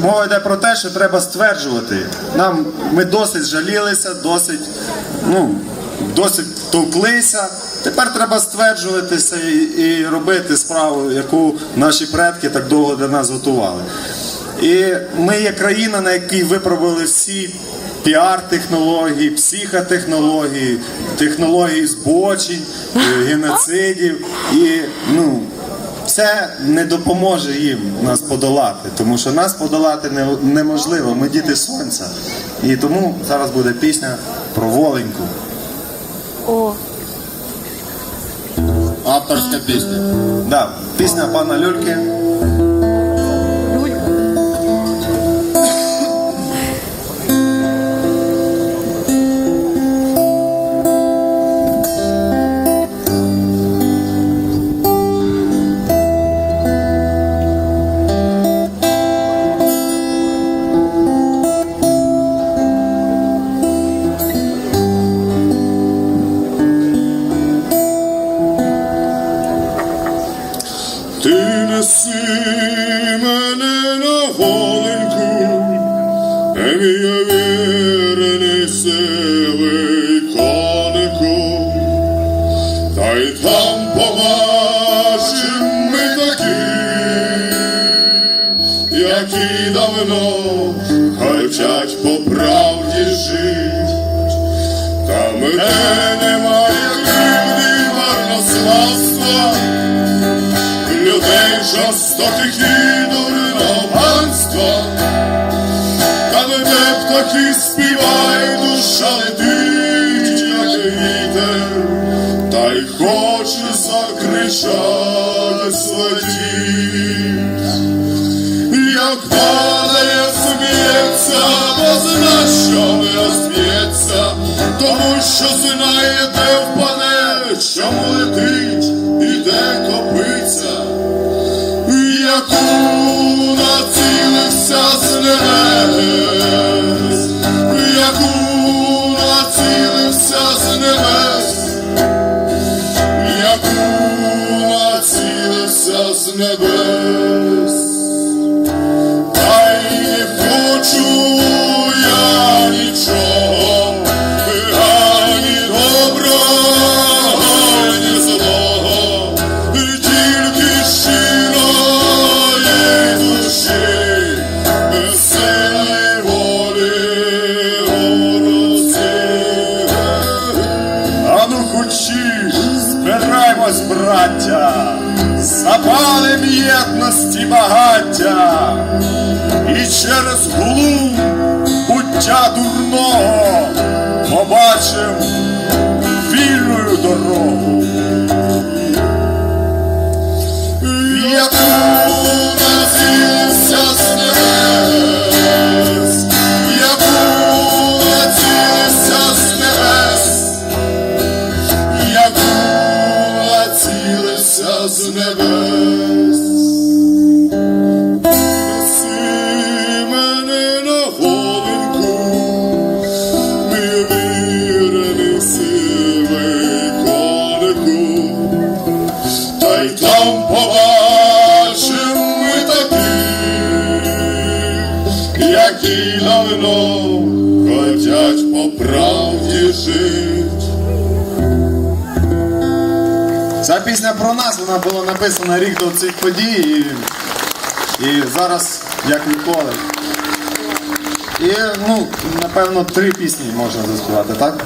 мова йде про те, що треба стверджувати. Нам ми досить жалілися, досить, ну, досить товклися. Тепер треба стверджуватися і, і робити справу, яку наші предки так довго для нас готували. І ми є країна, на якій випробували всі піар-технології, психотехнології, технології збочень, е, геноцидів. І ну, це не допоможе їм нас подолати, тому що нас подолати не- неможливо. Ми діти сонця. І тому зараз буде пісня про воленьку. О, Авторська пісня. Да, пісня пана Люльки. Неси мене на голеньку, мій вірений сивий конику, та й там побачим ми такі, які давно хай вчать по правді жить. Там, де немає кривди марнославства, жорстоких і дурного панства, та де птахи співай, душа летить, як вітер, та й хоче закричати злетіть. Як небес, яку націлився з небес, яку націлився з небес. Браття, запалим єдності багаття, і через глум буття дурного побачим вільною дорогу. Яку які давно хотять по правді жить. Ця пісня про нас, вона була написана рік до цих подій і, і зараз як ніколи. І, ну, напевно, три пісні можна заспівати, так?